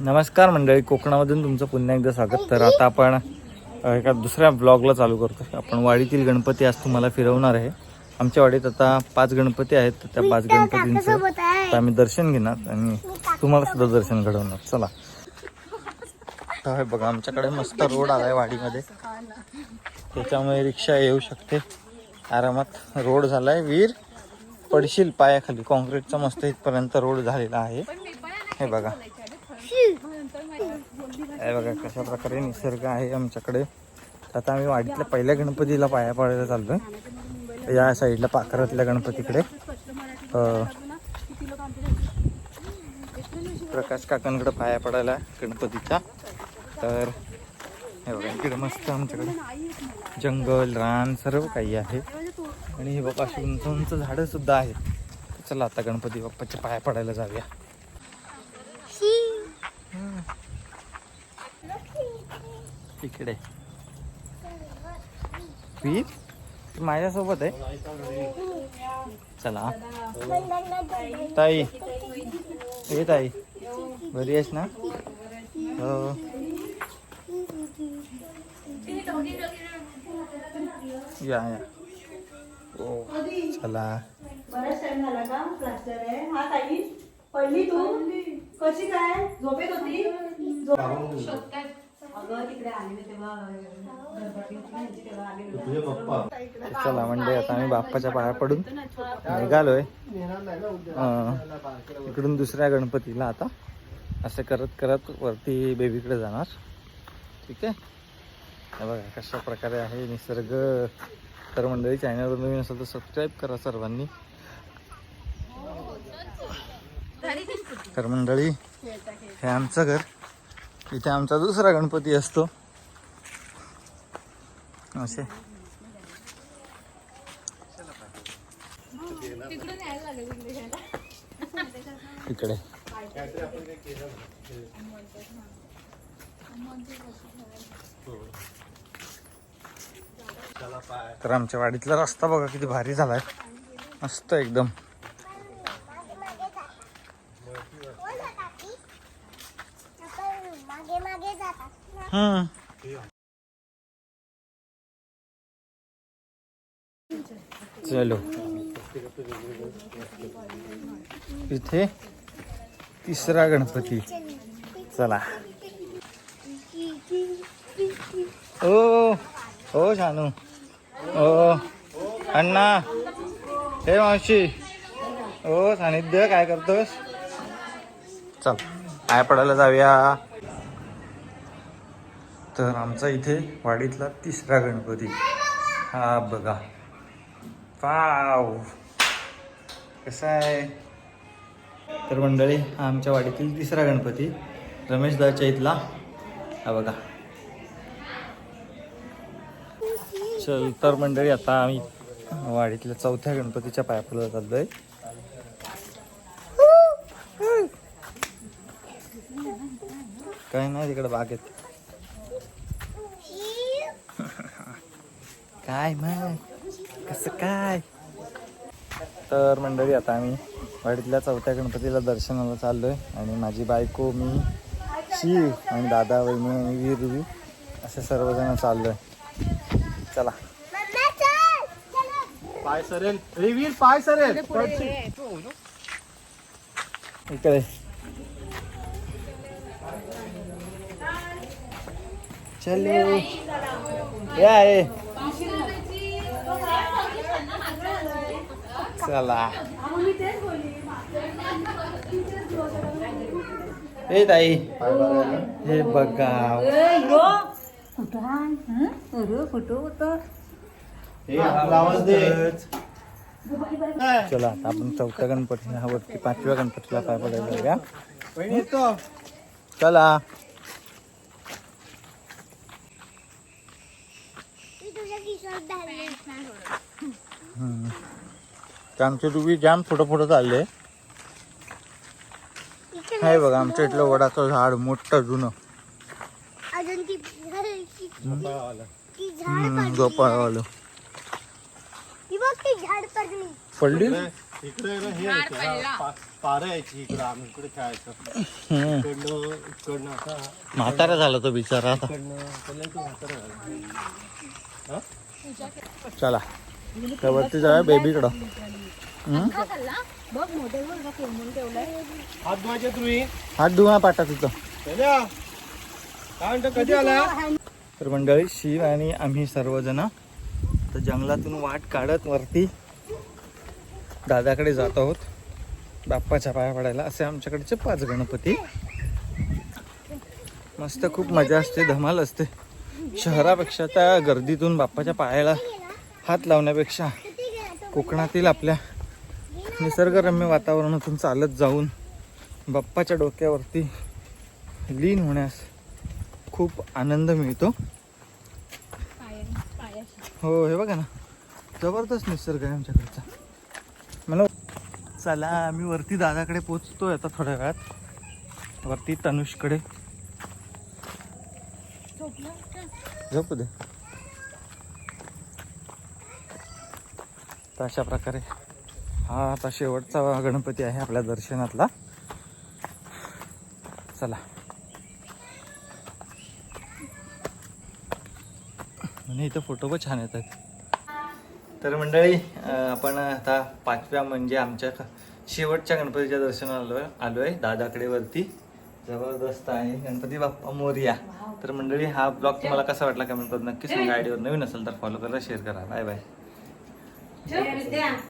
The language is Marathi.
नमस्कार मंडळी कोकणामधून तुमचं पुन्हा एकदा स्वागत. तर आता आपण एका दुसऱ्या ब्लॉगला चालू करतो आपण वाडीतील गणपती आज तुम्हाला फिरवणार आहे. आमच्या वाडीत आता पाच गणपती आहेत. तर त्या पाच गणपतींचं आम्ही दर्शन घेणार आणि तुम्हाला सुद्धा दर्शन घडवणार. चला. हे बघा आमच्याकडे मस्त रोड आलाय वाडीमध्ये. त्याच्यामुळे रिक्षा येऊ शकते. आरामात रोड झालाय. वीर पडशील पायाखाली. कॉन्क्रीटचा मस्त इथपर्यंत रोड झालेला आहे. हे बघा. हे बघा कशा प्रकारे निसर्ग आहे आमच्याकडे. तर आता आम्ही वाडीतल्या पहिल्या गणपतीला पाया पडायला चाललो या साईडला पाखरातल्या गणपतीकडे. प्रकाश काकांकडे पाया पडायला गणपतीच्या. तर हे बघा इकडे मस्त आमच्याकडे जंगल रान सर्व काही आहे. आणि हे बघा अशी उंच उंच झाडं सुद्धा आहेत. चला आता गणपती बाप्पाच्या पाया पडायला जाऊया. इकडे. वीर माझ्यासोबत आहे? चला. ताई. ये ताई. बरी आहेस ना? हो. या या. ओ चला. बराच टाइम झाला का? प्लास्टर आहे. हा ताई. पडली तू? कशी काय? झोपेत होती? झोप- अगं तिकडे तेव्हा तेव्हा. चला म्हणजे आता आम्ही बाप्पाच्या पाया पडून निघालोय. इकडून दुसऱ्या गणपतीला आता असं करत करत वरती बेबीकडे जाणार. ठीक आहे? हे बघा कशा प्रकारे आहे निसर्ग. तर मंडळी चॅनलवर नवीन असेल तर सबस्क्राईब करा सर्वांनी. तर मंडळी हे आमचं घर. इथे आमचा दुसरा गणपती असतो. असे. इकडे. तर आमच्या वाडीतला रस्ता बघा किती भारी झालाय. मस्त एकदम मागे मागे हम्म चलो. इथे तिसरा गणपती. चला. ओ हो शानू. ओ अण्णा. हे मावशी. ओ सानिध्य काय करतोस? चल. काय पडायला जाऊया. तर आमचा इथे वाडीतला तिसरा गणपती. हा बघा. पाव कसा आहे? तर मंडळी हा आमच्या वाडीतील तिसरा गणपती. रमेश दाच्या इथला. हा बघा. चल तर मंडळी आता आम्ही वाडीतल्या चौथ्या गणपतीच्या पायापला चाललोय. काय नाही तिकडे बागेत. काय मग? कसं काय? तर मंडळी आता आम्ही वाडीतल्या चौथ्या गणपतीला दर्शनाला चाललोय आणि माझी बायको मी शिव आणि दादा वहिनी आणि वीर असे सर्वजण चाललोय. चला. पाय सरेल. वीर पाय सरेल. इकडे. चलो। या आहे चला। ए ताई। हे बघा? हं? चला आता आपण चौथ्या गणपती हा वरती पाचव्या गणपतीला पाय पडायला चला. आमचे रुबी जाम पुढं पुढं चालले. हे बघा आमच्या इथलं वडाचं झाड मोठं जुनं. पडली. झोपाळवालं. म्हातारा झाला तो बिचारा आता. चला. त्या वरती जाऊया बेबीकडं. हात धुवायचे तुम्ही. हात धुवा पाटा तिथं. काय कधी आला? तर मंडळी शिव आणि आम्ही सर्वजण तर जंगलातून वाट काढत वरती दादाकडे जात आहोत. बाप्पाच्या पाया पडायला. असे आमच्याकडचे पाच गणपती. मस्त खूप मजा असते धमाल असते. शहरापेक्षा त्या गर्दीतून बाप्पाच्या पायाला हात लावण्यापेक्षा कोकणातील आपल्या निसर्गरम्य वातावरणातून चालत जाऊन बाप्पाच्या डोक्यावरती लीन होण्यास खूप आनंद मिळतो. हो हे बघा ना. जबरदस्त निसर्ग आहे आमच्याकडचा. मला चला आम्ही वरती दादाकडे पोचतोय आता थोड्या वेळात. वरती तनुषकडे. झोपू दे. तर अशा प्रकारे हा आता शेवटचा गणपती आहे आपल्या दर्शनातला. चला. आणि इथं फोटो पण छान येतात. तर मंडळी आपण आता पाचव्या म्हणजे आमच्या शेवटच्या गणपतीच्या दर्शनाला आलोय. आहे दादाकडे वरती. जबरदस्त आहे. गणपती बाप्पा मोरया. तर मंडळी हा ब्लॉग तुम्हाला कसा वाटला कमेंट करून नक्की सांगा. आयडीवर नवीन असेल तर फॉलो करा शेअर करा. Bye bye